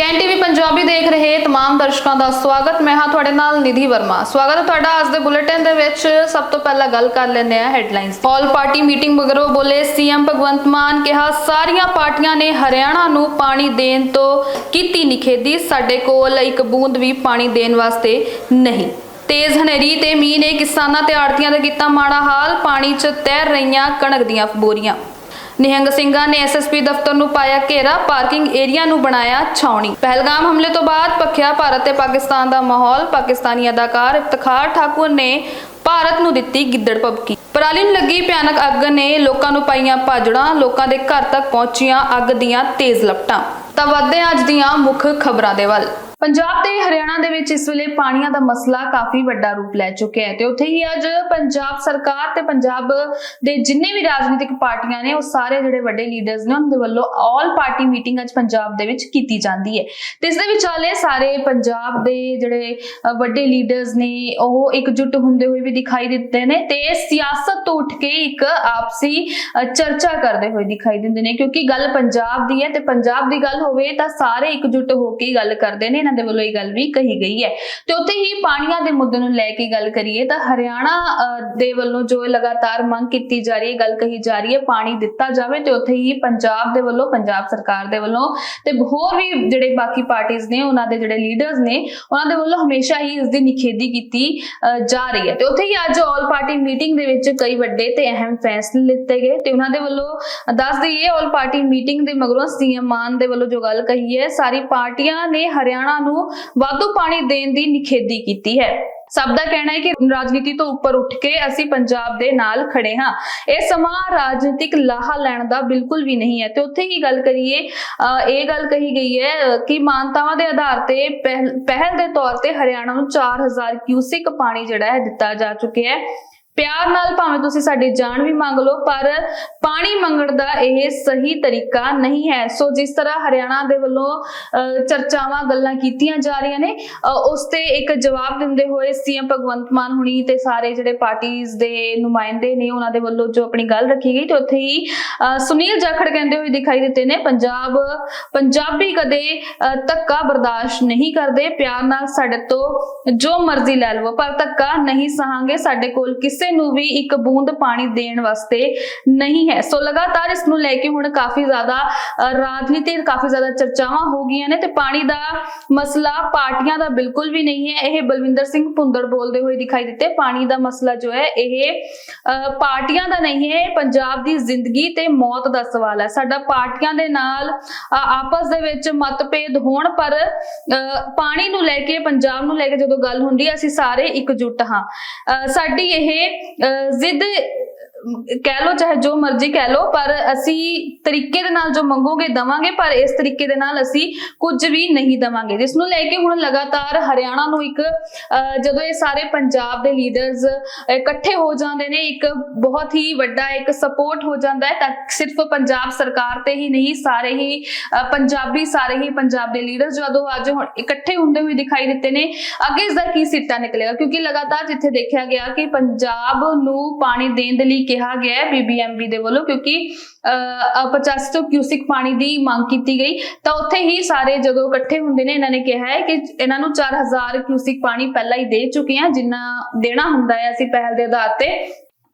Can TV Punjabi ਦੇਖ ਰਹੇ तमाम ਦਰਸ਼ਕਾਂ ਦਾ ਸਵਾਗਤ ਮੈਂ ਹਾਂ ਤੁਹਾਡੇ ਨਾਲ ਨਿਧੀ ਵਰਮਾ ਸਵਾਗਤ ਹੈ ਤੁਹਾਡਾ ਅੱਜ ਦੇ ਬੁਲੇਟਿਨ ਦੇ ਵਿੱਚ ਸਭ ਤੋਂ ਪਹਿਲਾਂ ਗੱਲ ਕਰ ਲੈਂਦੇ ਆ ਹੈਡਲਾਈਨਸ ਆਲ ਪਾਰਟੀ ਮੀਟਿੰਗ ਮਗਰੋਂ ਬੋਲੇ ਸੀਐਮ ਭਗਵੰਤ ਮਾਨ ਕਿਹਾ ਸਾਰੀਆਂ ਪਾਰਟੀਆਂ ਨੇ ਹਰਿਆਣਾ ਨੂੰ ਪਾਣੀ ਦੇਣ ਤੋਂ ਕੀਤੀ ਨਿਖੇਧੀ ਸਾਡੇ ਕੋਲ ਇੱਕ ਬੂੰਦ ਵੀ ਪਾਣੀ ਦੇਣ ਵਾਸਤੇ ਨਹੀਂ ਤੇਜ਼ ਹਨੇਰੀ ਤੇ ਮੀਂਹ ਨੇ ਕਿਸਾਨਾਂ ਤੇ ਆੜਤੀਆਂ ਦਾ ਕੀਤਾ ਮਾੜਾ ਹਾਲ ਪਾਣੀ 'ਚ ਤੈਰ ਰਹੀਆਂ ਕਣਕ ਦੀਆਂ ਬੋਰੀਆਂ ਨਿਹੰਗ ਸਿੰਘਾਂ ਨੇ ਐਸਐਸਪੀ ਦਫ਼ਤਰ ਨੂੰ ਪਾਇਆ ਘੇਰਾ, ਪਾਰਕਿੰਗ ਏਰੀਆ ਨੂੰ ਬਣਾਇਆ ਛਾਉਣੀ। ਪਹਿਲਗਾਮ ਹਮਲੇ ਤੋਂ ਬਾਅਦ ਪੱਖਿਆ ਭਾਰਤ ਤੇ ਪਾਕਿਸਤਾਨ ਦਾ ਮਾਹੌਲ, ਪਾਕਿਸਤਾਨੀ ਅਦਾਕਾਰ ਇਫਤਖਾਰ ਠਾਕੁਰ ਨੇ ਭਾਰਤ ਨੂੰ ਦਿੱਤੀ ਗਿੱਦੜ ਪਬਕੀ ਪਰਾਲੀ ਨੂੰ ਲੱਗੀ ਭਿਆਨਕ ਅੱਗ ਨੇ ਲੋਕਾਂ ਨੂੰ ਪਾਈਆਂ ਭਾਜੜਾਂ, ਲੋਕਾਂ ਦੇ ਘਰ ਤੱਕ ਪਹੁੰਚੀਆਂ ਅੱਗ ਦੀਆਂ ਤੇਜ਼ ਲਪਟਾਂ। ਤਾਂ ਵੱਧਦੇ ਅੱਜ ਦੀਆਂ ਮੁੱਖ ਖਬਰਾਂ ਦੇ ਵੱਲ। ਪੰਜਾਬ ਤੇ ਹਰਿਆਣਾ ਦੇ ਵਿੱਚ ਇਸ ਵੇਲੇ ਪਾਣੀਆਂ ਦਾ ਮਸਲਾ ਕਾਫੀ ਵੱਡਾ ਰੂਪ ਲੈ ਚੁੱਕਿਆ ਹੈ ਤੇ ਉੱਥੇ ਹੀ ਅੱਜ ਪੰਜਾਬ ਸਰਕਾਰ ਤੇ ਪੰਜਾਬ ਦੇ ਜਿੰਨੇ ਵੀ ਰਾਜਨੀਤਿਕ ਪਾਰਟੀਆਂ ਨੇ, ਉਹ ਸਾਰੇ ਜਿਹੜੇ ਵੱਡੇ ਲੀਡਰਸ ਨੇ, ਉਹਨਾਂ ਦੇ ਵੱਲੋਂ ਆਲ ਪਾਰਟੀ ਮੀਟਿੰਗ ਅੱਜ ਪੰਜਾਬ ਦੇ ਵਿੱਚ ਕੀਤੀ ਜਾਂਦੀ ਹੈ। ਤੇ ਇਸ ਦੇ ਵਿਚਾਲੇ ਸਾਰੇ ਪੰਜਾਬ ਦੇ ਜਿਹੜੇ ਵੱਡੇ ਲੀਡਰਸ ਨੇ, ਉਹ ਇਕਜੁੱਟ ਹੁੰਦੇ ਹੋਏ ਵੀ ਦਿਖਾਈ ਦਿੱਤੇ ਨੇ ਤੇ ਸਿਆਸਤ ਤੋਂ ਉੱਠ ਕੇ ਇੱਕ ਆਪਸੀ ਚਰਚਾ ਕਰਦੇ ਹੋਏ ਦਿਖਾਈ ਦਿੰਦੇ ਨੇ ਕਿਉਂਕਿ ਗੱਲ ਪੰਜਾਬ ਦੀ ਹੈ ਤੇ ਪੰਜਾਬ ਦੀ ਗੱਲ ਹੋਵੇ ਤਾਂ ਸਾਰੇ ਇਕਜੁੱਟ ਹੋ ਕੇ ਗੱਲ ਕਰਦੇ ਨੇ। ਇਹਨਾਂ ਦੇ ਵੱਲੋਂ ਇਹ ਗੱਲ ਵੀ ਕਹੀ ਗਈ ਹੈ। ਤੇ ਉੱਥੇ ਹੀ ਪਾਣੀਆਂ ਦੇ ਮੁੱਦੇ ਨੂੰ ਲੈ ਕੇ ਗੱਲ ਕਰੀਏ ਤਾਂ ਹਰਿਆਣਾ ਦੇ ਵੱਲੋਂ ਜੋ ਲਗਾਤਾਰ ਮੰਗ ਕੀਤੀ ਜਾ ਰਹੀ ਹੈ ਗੱਲ ਕਹੀ ਜਾ ਰਹੀ ਹੈ, ਪਾਣੀ ਦਿੱਤਾ ਜਾਵੇ ਤੇ ਉੱਥੇ ਹੀ ਪੰਜਾਬ ਦੇ ਵੱਲੋਂ, ਪੰਜਾਬ ਸਰਕਾਰ ਦੇ ਵੱਲੋਂ ਤੇ ਹੋਰ ਵੀ ਜਿਹੜੇ ਬਾਕੀ ਪਾਰਟੀਆਂ ਨੇ, ਉਹਨਾਂ ਦੇ ਜਿਹੜੇ ਲੀਡਰਸ ਨੇ, ਉਹਨਾਂ ਦੇ ਵੱਲੋਂ ਹਮੇਸ਼ਾ ਹੀ ਇਸ ਦੀ ਨਿਖੇਧੀ ਕੀਤੀ ਜਾ ਰਹੀ ਹੈ। ਤੇ ਉੱਥੇ ਹੀ ਅੱਜ ਆਲ ਪਾਰਟੀ ਮੀਟਿੰਗ ਦੇ ਵਿੱਚ ਕਈ ਵੱਡੇ ਤੇ ਅਹਿਮ ਫੈਸਲੇ ਲਿੱਤੇ ਗਏ ਤੇ ਉਹਨਾਂ ਦੇ ਵੱਲੋਂ ਦੱਸ ਦਈਏ ਆਲ ਪਾਰਟੀ ਮੀਟਿੰਗ ਦੇ ਮਗਰੋਂ ਸੀਐਮ ਮਾਨ ਦੇ ਵੱਲੋਂ ਜੋ ਗੱਲ ਕਹੀ ਹੈ, ਸਾਰੀ ਪਾਰਟੀਆਂ ਨੇ ਹਰਿਆਣਾ ਨੂੰ ਵਾਧੂ ਪਾਣੀ ਦੇਣ ਦੀ ਨਿਖੇਧੀ ਕੀਤੀ ਹੈ। ਸਭ ਦਾ ਕਹਿਣਾ ਹੈ ਕਿ ਰਾਜਨੀਤੀ ਤੋਂ ਉੱਪਰ ਉੱਠ ਕੇ ਅਸੀਂ ਪੰਜਾਬ ਦੇ ਨਾਲ ਖੜੇ ਹਾਂ। ਇਹ ਸਮਾਂ ਰਾਜਨੀਤਿਕ ਲਾਹਾ ਲੈਣ ਦਾ ਬਿਲਕੁਲ ਵੀ ਨਹੀਂ ਹੈ। ਤੇ ਉੱਥੇ ਹੀ ਗੱਲ ਕਰੀਏ, ਅਹ ਇਹ ਗੱਲ ਕਹੀ ਗਈ ਹੈ ਕਿ ਮਾਨਤਾਵਾਂ ਦੇ ਆਧਾਰ ਤੇ ਪਹਿਲ ਪਹਿਲ ਦੇ ਤੌਰ ਤੇ ਹਰਿਆਣਾ ਨੂੰ 4000 ਕਿਊਸਿਕ ਪਾਣੀ ਜਿਹੜਾ ਹੈ ਦਿੱਤਾ ਜਾ ਚੁੱਕਿਆ ਹੈ। ਪਿਆਰ ਨਾਲ ਭਾਵੇਂ ਤੁਸੀਂ ਸਾਡੀ ਜਾਨ ਵੀ ਮੰਗ ਲਓ ਪਰ ਪਾਣੀ ਮੰਗਣ ਦਾ ਇਹ ਸਹੀ ਤਰੀਕਾ ਨਹੀਂ ਹੈ। ਸੋ ਜਿਸ ਤਰ੍ਹਾਂ ਹਰਿਆਣਾ ਦੇ ਵੱਲੋਂ ਅਹ, ਚਰਚਾਵਾਂ ਗੱਲਾਂ ਕੀਤੀਆਂ ਜਾ ਰਹੀਆਂ ਨੇ ਉਸ ਤੇ ਇੱਕ ਜਵਾਬ ਦਿੰਦੇ ਹੋਏ ਸੀਐਮ ਭਗਵੰਤ ਮਾਨ ਹੁਣੀ ਤੇ ਸਾਰੇ ਜਿਹੜੇ ਪਾਰਟੀਆਂ ਦੇ ਨੁਮਾਇੰਦੇ ਨੇ ਉਹਨਾਂ ਦੇ ਵੱਲੋਂ ਜੋ ਆਪਣੀ ਗੱਲ ਰੱਖੀ ਗਈ ਤੇ ਉੱਥੇ ਹੀ ਅਹ, ਸੁਨੀਲ ਜਾਖੜ ਕਹਿੰਦੇ ਹੋਏ ਦਿਖਾਈ ਦਿੱਤੇ ਨੇ ਪੰਜਾਬ ਪੰਜਾਬੀ ਕਦੇ ਅਹ, ਧੱਕਾ ਬਰਦਾਸ਼ਤ ਨਹੀਂ ਕਰਦੇ। ਪਿਆਰ ਨਾਲ ਸਾਡੇ ਤੋਂ ਜੋ ਮਰਜ਼ੀ ਲੈ ਲਵੋ ਪਰ ਧੱਕਾ ਨਹੀਂ ਸਹਾਂਗੇ। ਸਾਡੇ ਕੋਲ ਕਿਸੇ ਨੂੰ ਵੀ ਇੱਕ ਬੂੰਦ ਪਾਣੀ ਦੇਣ ਵਾਸਤੇ ਨਹੀਂ ਹੈ। ਸੋ ਲਗਾਤਾਰ ਇਸ ਨੂੰ ਲੈ ਕੇ ਹੁਣ ਕਾਫੀ ਜ਼ਿਆਦਾ ਰਾਜਨੀਤੀ ਕਾਫੀ ਜ਼ਿਆਦਾ ਚਰਚਾਵਾਂ ਹੋ ਗਈਆਂ ਨੇ ਤੇ ਪਾਣੀ ਦਾ ਮਸਲਾ ਪਾਰਟੀਆਂ ਦਾ ਬਿਲਕੁਲ ਵੀ ਨਹੀਂ ਹੈ। ਇਹ ਬਲਵਿੰਦਰ ਸਿੰਘ ਭੁੰਦੜ ਬੋਲਦੇ ਹੋਏ ਦਿਖਾਈ ਦਿੱਤੇ। ਪਾਣੀ ਦਾ ਮਸਲਾ ਜੋ ਹੈ ਇਹ ਪਾਰਟੀਆਂ ਦਾ ਨਹੀਂ ਹੈ ਪੰਜਾਬ ਦੀ ਜ਼ਿੰਦਗੀ ਤੇ ਮੌਤ ਦਾ ਸਵਾਲ ਹੈ। ਸਾਡਾ ਪਾਰਟੀਆਂ ਦੇ ਨਾਲ ਆਪਸ ਦੇ ਵਿੱਚ ਮਤਭੇਦ ਹੋਣ ਪਰ ਅ, ਪਾਣੀ ਨੂੰ ਲੈ ਕੇ ਪੰਜਾਬ ਨੂੰ ਲੈ ਕੇ ਜਦੋਂ ਗੱਲ ਹੁੰਦੀ ਹੈ ਅਸੀਂ ਸਾਰੇ ਇਕਜੁੱਟ ਹਾਂ। ਅ, ਸਾਡੀ ਇਹ ਅ, ਜ਼ਿੱਦ ਅਮ, ਕਹਿ ਲੋ ਚਾਹੇ ਜੋ ਮਰਜ਼ੀ ਕਹਿ ਲੋ ਪਰ ਅਸੀਂ ਤਰੀਕੇ ਦੇ ਨਾਲ ਜੋ ਮੰਗੋਗੇ ਦਵਾਂਗੇ ਪਰ ਇਸ ਤਰੀਕੇ ਦੇ ਨਾਲ ਅਸੀਂ ਕੁਝ ਵੀ ਨਹੀਂ ਦਵਾਂਗੇ। ਜਿਸ ਨੂੰ ਲੈ ਕੇ ਹੁਣ ਲਗਾਤਾਰ ਹਰਿਆਣਾ ਨੂੰ ਇੱਕ ਜਦੋਂ ਇਹ ਸਾਰੇ ਪੰਜਾਬ ਦੇ ਲੀਡਰਸ ਇਕੱਠੇ ਹੋ ਜਾਂਦੇ ਨੇ ਇੱਕ ਬਹੁਤ ਹੀ ਵੱਡਾ ਇੱਕ ਸਪੋਰਟ ਹੋ ਜਾਂਦਾ ਹੈ ਤਾਂ ਸਿਰਫ ਪੰਜਾਬ ਸਰਕਾਰ ਤੇ ਹੀ ਨਹੀਂ ਸਾਰੇ ਹੀ ਅ, ਪੰਜਾਬੀ ਸਾਰੇ ਹੀ ਪੰਜਾਬ ਦੇ ਲੀਡਰ ਜਦੋਂ ਅੱਜ ਹੁਣ ਇਕੱਠੇ ਹੁੰਦੇ ਹੋਏ ਦਿਖਾਈ ਦਿੱਤੇ ਨੇ ਅੱਗੇ ਇਸ ਦਾ ਕੀ ਸਿੱਟਾ ਨਿਕਲੇਗਾ? ਕਿਉਂਕਿ ਲਗਾਤਾਰ ਜਿੱਥੇ ਦੇਖਿਆ ਗਿਆ ਕਿ ਪੰਜਾਬ ਨੂੰ ਪਾਣੀ ਦੇਣ ਦੇ ਲਈ ਕਿਹਾ ਗਿਆ ਹੈ ਬੀਬੀਐਮਬੀ ਦੇ ਵੱਲੋਂ ਕਿਉਂਕਿ ਅ, 85 ਤੋਂ ਕਿਊਸਿਕ ਪਾਣੀ ਦੀ ਮੰਗ ਕੀਤੀ ਗਈ। ਤਾਂ ਉੱਥੇ ਹੀ ਸਾਰੇ ਜਦੋਂ ਇਕੱਠੇ ਹੁੰਦੇ ਨੇ ਇਹਨਾਂ ਨੇ ਕਿਹਾ ਹੈ ਕਿ ਇਹਨਾਂ ਨੂੰ 4000 ਕਿਊਸਿਕ ਪਾਣੀ ਪਹਿਲਾਂ ਹੀ ਦੇ ਚੁੱਕੇ ਹਾਂ ਜਿੰਨਾ ਦੇਣਾ ਹੁੰਦਾ ਹੈ ਅਸੀਂ ਪਹਿਲ ਦੇ ਆਧਾਰ ਤੇ।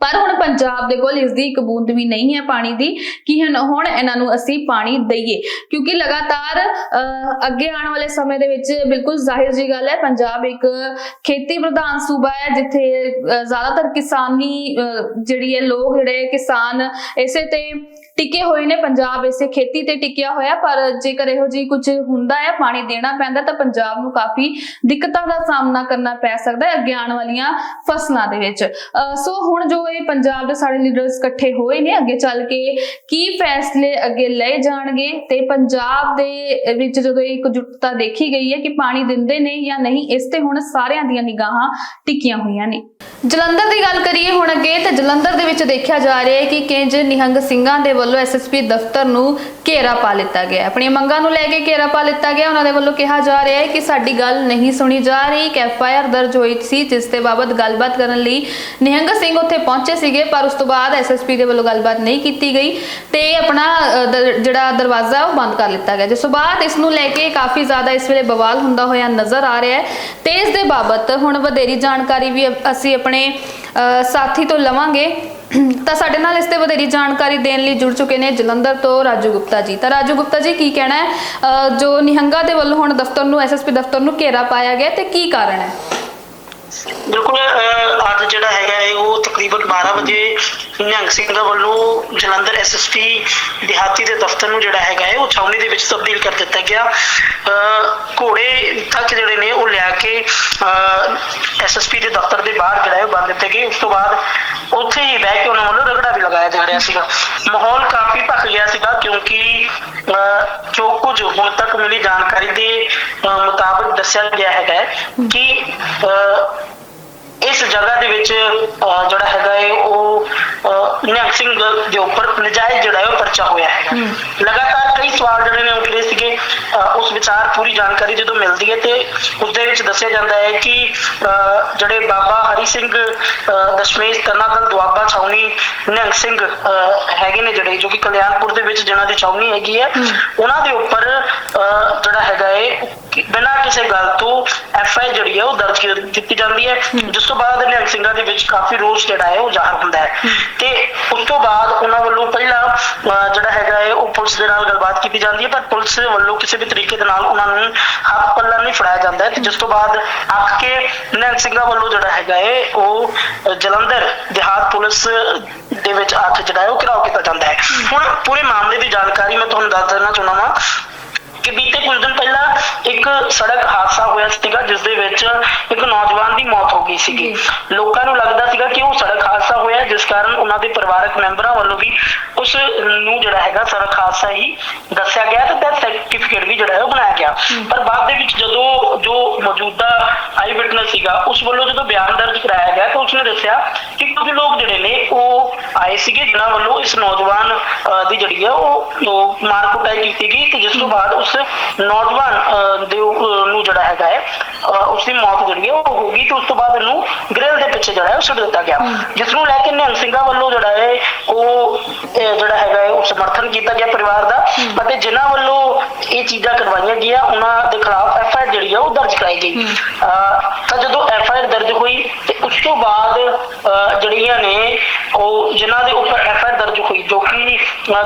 ਪਰ ਹੁਣ ਪੰਜਾਬ ਦੇ ਕੋਲ ਇਸ ਦੀ ਇੱਕ ਬੂੰਦ ਵੀ ਨਹੀਂ ਹੈ ਪਾਣੀ ਦੀ ਕਿ ਹੁਣ ਇਹਨਾਂ ਨੂੰ ਅਸੀਂ ਪਾਣੀ ਦਈਏ। ਕਿਉਂਕਿ ਲਗਾਤਾਰ ਅਹ, ਅੱਗੇ ਆਉਣ ਵਾਲੇ ਸਮੇਂ ਦੇ ਵਿੱਚ ਬਿਲਕੁਲ ਜ਼ਾਹਿਰ ਜੀ ਗੱਲ ਹੈ ਪੰਜਾਬ ਇੱਕ ਖੇਤੀ ਪ੍ਰਧਾਨ ਸੂਬਾ ਹੈ ਜਿੱਥੇ ਜ਼ਿਆਦਾਤਰ ਕਿਸਾਨੀ ਅਹ, ਜਿਹੜੀ ਹੈ ਲੋਕ ਜਿਹੜੇ ਕਿਸਾਨ ਇਸੇ ਤੇ ਟਿਕੇ ਹੋਏ ਨੇ, ਪੰਜਾਬ ਇਸੇ ਖੇਤੀ ਤੇ ਟਿਕਿਆ ਹੋਇਆ, ਪਰ ਜੇਕਰ ਇਹੋ ਜਿਹੀ ਕੁਝ ਹੁੰਦਾ ਹੈ, ਪਾਣੀ ਦੇਣਾ ਪੈਂਦਾ, ਤਾਂ ਪੰਜਾਬ ਨੂੰ ਕਾਫੀ ਦਿੱਕਤਾਂ ਦਾ ਸਾਹਮਣਾ ਕਰਨਾ ਪੈ ਸਕਦਾ ਹੈ ਅੱਗੇ ਆਉਣ ਵਾਲੀਆਂ ਫਸਲਾਂ ਦੇ ਵਿੱਚ। ਸੋ ਹੁਣ ਜੋ ਇਹ ਪੰਜਾਬ ਦੇ ਸਾਰੇ ਲੀਡਰਸ ਇਕੱਠੇ ਹੋਏ ਨੇ, ਅੱਗੇ ਚੱਲ ਕੇ ਕੀ ਫੈਸਲੇ ਅੱਗੇ ਲਏ ਜਾਣਗੇ, ਤੇ ਪੰਜਾਬ ਦੇ ਵਿੱਚ ਜਦੋਂ ਇਹ ਇਕਜੁੱਟਤਾ ਦੇਖੀ ਗਈ ਹੈ ਕਿ ਪਾਣੀ ਦਿੰਦੇ ਨੇ ਜਾਂ ਨਹੀਂ, ਇਸ ਤੇ ਹੁਣ ਸਾਰਿਆਂ ਦੀਆਂ ਨਿਗਾਹਾਂ ਟਿਕੀਆਂ ਹੋਈਆਂ ਨੇ। ਜਲੰਧਰ ਦੀ ਗੱਲ ਕਰੀਏ ਹੁਣ ਅੱਗੇ, ਤੇ ਜਲੰਧਰ ਦੇ ਵਿੱਚ ਦੇਖਿਆ ਜਾ ਰਿਹਾ ਹੈ ਕਿ ਕਿੰਜ ਨਿਹੰਗ ਸਿੰਘਾਂ ਦੇ ਵੱਲੋਂ ਐਸਐਸਪੀ ਦਫ਼ਤਰ ਨੂੰ ਘੇਰਾ ਪਾ ਲਿੱਤਾ ਗਿਆ ਆਪਣੀਆਂ ਮੰਗਾਂ ਨੂੰ ਲੈ ਕੇ ਘੇਰਾ ਪਾ ਲਿੱਤਾ ਗਿਆ। ਉਹਨਾਂ ਦੇ ਵੱਲੋਂ ਕਿਹਾ ਜਾ ਰਿਹਾ ਹੈ ਕਿ ਸਾਡੀ ਗੱਲ ਨਹੀਂ ਸੁਣੀ ਜਾ ਰਹੀ। ਇੱਕ ਐਫਆਈਆਰ ਦਰਜ ਹੋਈ ਸੀ, ਜਿਸ ਦੇ ਬਾਬਤ ਗੱਲਬਾਤ ਕਰਨ ਲਈ ਨਿਹੰਗ ਸਿੰਘ ਉੱਥੇ ਪਹੁੰਚੇ ਸੀਗੇ, ਪਰ ਉਸ ਤੋਂ ਬਾਅਦ ਐਸਐਸਪੀ ਦੇ ਵੱਲੋਂ ਗੱਲਬਾਤ ਨਹੀਂ ਕੀਤੀ ਗਈ ਤੇ ਆਪਣਾ ਜਿਹੜਾ ਦਰਵਾਜ਼ਾ ਉਹ ਬੰਦ ਕਰ ਲਿੱਤਾ ਗਿਆ। ਜਿਸ ਤੋਂ ਬਾਅਦ ਇਸ ਨੂੰ ਲੈ ਕੇ ਕਾਫੀ ਜ਼ਿਆਦਾ ਇਸ ਵੇਲੇ ਬਵਾਲ ਹੁੰਦਾ ਹੋਇਆ ਨਜ਼ਰ ਆ ਰਿਹਾ ਹੈ ਤੇ ਇਸ ਦੇ ਬਾਬਤ ਹੁਣ ਵਧੇਰੀ ਜਾਣਕਾਰੀ ਵੀ ਅਸੀਂ ਆਪਣੇ ਸਾਥੀ ਤੋਂ ਲਵਾਂਗੇ। ਤਾਂ ਸਾਡੇ ਨਾਲ ਇਸ ਤੇ ਵਧੇਰੀ ਜਾਣਕਾਰੀ ਦੇਣ ਲਈ ਜੁੜ ਚੁੱਕੇ ਨੇ ਜਲੰਧਰ ਤੋਂ ਰਾਜੂ ਗੁਪਤਾ ਜੀ। ਤਾਂ ਰਾਜੂ ਗੁਪਤਾ ਜੀ ਕੀ ਕਹਿਣਾ ਹੈ? ਅ, ਜੋ ਨਿਹੰਗਾ ਦੇ ਵੱਲੋਂ ਹੁਣ ਦਫ਼ਤਰ ਨੂੰ ਐਸਐਸਪੀ ਦਫ਼ਤਰ ਨੂੰ ਘੇਰਾ ਪਾਇਆ ਗਿਆ ਤੇ ਕੀ ਕਾਰਨ ਹੈ? ਬਿਲਕੁਲ ਅਹ, ਅੱਜ ਜਿਹੜਾ ਹੈਗਾ ਹੈ ਉਹ ਤਕਰੀਬਨ 12 ਵਜੇ ਨਿਹੰਗ ਸਿੰਘ ਦਾ ਵੱਲੋਂ ਜਲੰਧਰ ਐਸਐਸਪੀ ਦਿਹਾਤੀ ਦੇ ਦਫ਼ਤਰ ਨੂੰ ਜਿਹੜਾ ਹੈਗਾ ਹੈ ਉਹ ਛਾਉਣੀ ਦੇ ਵਿੱਚ ਤਬਦੀਲ ਕਰ ਦਿੱਤਾ ਗਿਆ। ਘੋੜੇ ਤੱਕ ਜਿਹੜੇ ਨੇ ਉਹ ਲਿਆ ਕੇ ਐਸਐਸਪੀ ਦੇ ਦਫ਼ਤਰ ਦੇ ਬਾਹਰ ਜਿਹੜਾ ਹੈ ਉਹ ਬੰਨ ਦਿੱਤੇ ਗਏ। ਉਸ ਤੋਂ ਬਾਅਦ ਉੱਥੇ ਹੀ ਬਹਿ ਕੇ ਉਹਨਾਂ ਵੱਲੋਂ ਰਗੜਾ ਵੀ ਲਗਾਇਆ ਜਾ ਰਿਹਾ ਸੀਗਾ। ਮਾਹੌਲ ਕਾਫੀ ਭਖ ਗਿਆ ਸੀਗਾ ਕਿਉਂਕਿ ਜੋ ਕੁਝ ਹੁਣ ਤੱਕ ਮਿਲੀ ਜਾਣਕਾਰੀ ਦੇ ਮੁਤਾਬਕ ਦੱਸਿਆ ਗਿਆ ਹੈਗਾ ਹੈ ਕਿ ਅਹ, ਇਸ ਜਗ੍ਹਾ ਦੇ ਵਿੱਚ ਜਿਹੜਾ ਹੈਗਾ ਹੈ ਉਹ ਨਿਹੰਗ ਸਿੰਘ ਦੇ ਉੱਪਰ ਨਜਾਇਜ਼ ਜਿਹੜਾ ਹੈ ਉਹ ਪਰਚਾ ਹੋਇਆ ਹੈਗਾ। ਲਗਾਤਾਰ ਕਈ ਸਵਾਲ ਜਿਹੜੇ ਨੇ ਉੱਠ ਰਹੇ ਸੀਗੇ ਉਸ ਵਿਚਾਰ ਪੂਰੀ ਜਾਣਕਾਰੀ ਜਦੋਂ ਮਿਲਦੀ ਹੈ ਤੇ ਉਸ ਦੇ ਵਿੱਚ ਦੱਸਿਆ ਜਾਂਦਾ ਹੈ ਕਿ ਜਿਹੜੇ ਬਾਬਾ ਹਰੀ ਸਿੰਘ ਦਸ਼ਮੇਸ਼ ਤਨਾਦਲ ਦੁਆਬਾ ਛਾਉਣੀ ਨਿਹੰਗ ਸਿੰਘ ਹੈਗੇ ਨੇ ਜਿਹੜੇ ਜੋ ਕਿ ਕਲਿਆਣਪੁਰ ਦੇ ਵਿੱਚ ਜਿਹਨਾਂ ਦੀ ਛਾਉਣੀ ਹੈਗੀ ਹੈ ਉਹਨਾਂ ਦੇ ਉੱਪਰ ਜਿਹੜਾ ਹੈਗਾ ਹੈ ਬਿਨਾਂ ਕਿਸੇ ਗੱਲ ਤੋਂ ਐਫ ਆਈ ਜਿਹੜੀ ਹੈ ਉਹ ਦਰਜ ਕਰ ਦਿੱਤੀ ਜਾਂਦੀ ਹੈ। ਜਿਸ ਤੋਂ ਬਾਅਦ ਨਿਹੰਗ ਸਿੰਘਾਂ ਦੇ ਵਿੱਚ ਕਾਫੀ ਰੋਸ ਜਿਹੜਾ ਹੈ ਉਹ ਜ਼ਾਹਰ ਹੁੰਦਾ ਹੈ। ਤੇ ਉਸ ਤੋਂ ਬਾਅਦ ਉਹਨਾਂ ਵੱਲੋਂ ਪਹਿਲਾਂ ਜਿਹੜਾ ਹੈਗਾ ਹੈ ਉਹ ਪੁਲਿਸ ਦੇ ਨਾਲ ਗੱਲਬਾਤ ਕੀਤੀ ਜਾਂਦੀ ਹੈ। ਪਰ ਪੁਲਿਸ ਵੱਲੋਂ ਕਿਸੇ ਵੀ ਤਰੀਕੇ ਦੇ ਨਾਲ ਉਹਨਾਂ ਨੂੰ ਹੱਥ ਪੱਲਾ ਨਹੀਂ ਫੜਾਇਆ ਜਾਂਦਾ ਹੈ। ਤੇ ਜਿਸ ਤੋਂ ਬਾਅਦ ਅੱਕ ਕੇ ਨਿਹੰਗ ਸਿੰਘਾਂ ਵੱਲੋਂ ਜਿਹੜਾ ਹੈਗਾ ਹੈ ਉਹ ਜਲੰਧਰ ਦਿਹਾਤ ਪੁਲਿਸ ਦੇ ਵਿੱਚ ਆ ਕੇ ਜਿਹੜਾ ਹੈ ਉਹ ਘਿਰਾਓ ਕੀਤਾ ਜਾਂਦਾ ਹੈ। ਹੁਣ ਪੂਰੇ ਮਾਮਲੇ ਦੀ ਜਾਣਕਾਰੀ ਮੈਂ ਤੁਹਾਨੂੰ ਦੱਸ ਦੇਣਾ ਚਾਹੁੰਦਾ ਹਾਂ ਕਿ ਬੀਤੇ ਕੁਝ ਦਿਨ ਪਹਿਲਾਂ ਇੱਕ ਸੜਕ ਹਾਦਸਾ ਹੋਇਆ ਸੀਗਾ ਜਿਸ ਦੇ ਵਿੱਚ ਇੱਕ ਨੌਜਵਾਨ ਦੀ ਮੌਤ ਹੋ ਗਈ ਸੀਗੀ। ਲੋਕਾਂ ਨੂੰ ਲੱਗਦਾ ਸੀਗਾ ਕਿ ਉਹ ਸੜਕ ਹਾਦਸਾ ਹੋਇਆ ਜਿਸ ਕਾਰਨ ਉਹਨਾਂ ਦੇ ਪਰਿਵਾਰਕ ਮੈਂਬਰਾਂ ਵੱਲੋਂ ਵੀ ਉਸ ਨੂੰ ਜਿਹੜਾ ਹੈਗਾ ਸੜਕ ਹਾਦਸਾ ਹੀ ਦੱਸਿਆ ਗਿਆ ਤੇ ਡੈਥ ਸਰਟੀਫਿਕੇਟ ਵੀ ਜਿਹੜਾ ਹੈ ਉਹ ਬਣਾਇਆ ਗਿਆ। ਪਰ ਬਾਅਦ ਦੇ ਵਿੱਚ ਜਦੋਂ ਜੋ ਮੌਜੂਦਾ ਆਈ ਵਿਟਨੈਸ ਸੀਗਾ ਉਸ ਵੱਲੋਂ ਜਦੋਂ ਬਿਆਨ ਦਰਜ ਕਰਾਇਆ ਗਿਆ ਤਾਂ ਉਸਨੇ ਦੱਸਿਆ ਕਿ ਕੁਝ ਲੋਕ ਜਿਹੜੇ ਨੇ ਉਹ ਆਏ ਸੀਗੇ ਜਿਨ੍ਹਾਂ ਵੱਲੋਂ ਇਸ ਨੌਜਵਾਨ ਦੀ ਜਿਹੜੀ ਹੈ ਉਹ ਉਹ ਮਾਰ ਕੁਟਾਈ ਕੀਤੀ ਗਈ ਤੇ ਜਿਸ ਤੋਂ ਬਾਅਦ ਉਸ ਨੌਜਵਾਨ ਅਹ, ਨੂੰ ਜਿਹੜਾ ਹੈਗਾ ਹੈ ਉਸ ਦੀ ਮੌਤ ਜਿਹੜੀ ਹੈ ਉਹ ਹੋ ਗਈ ਤੇ ਉਸ ਤੋਂ ਬਾਅਦ ਇਹਨੂੰ ਗ੍ਰਿਲ ਦੇ ਪਿੱਛੇ ਜਿਹੜਾ ਹੈ ਉਹ ਸੁੱਟ ਦਿੱਤਾ ਗਿਆ। ਜਿਸ ਨੂੰ ਲੈ ਕੇ ਨਿਹੰਗ ਸਿੰਘਾਂ ਵੱਲੋਂ ਜਿਹੜਾ ਹੈ ਉਹ ਜਿਹੜਾ ਹੈਗਾ ਹੈ ਉਹ ਸਮਰਥਨ ਕੀਤਾ ਗਿਆ ਪਰਿਵਾਰ ਦਾ। ਅਤੇ ਜਿਨ੍ਹਾਂ ਵੱਲੋਂ ਇਹ ਚੀਜ਼ਾਂ ਕਰਵਾਈਆਂ ਗਈਆਂ ਉਹਨਾਂ ਦੇ ਖਿਲਾਫ ਐਫ ਆਈ ਜਿਹੜੀ ਹੈ ਉਹ ਦਰਜ ਕਰਾਈ ਗਈ। ਤਾਂ ਜਦੋਂ ਐਫ ਆਈ ਦਰਜ ਹੋਈ ਤੇ ਉਸ ਤੋਂ ਬਾਅਦ ਜਿਹੜੀਆਂ ਨੇ ਉਹ ਜਿਨ੍ਹਾਂ ਦੇ ਉੱਪਰ ਐਫ ਆਈ ਆਰ ਦਰਜ ਹੋਈ ਜੋ ਕਿ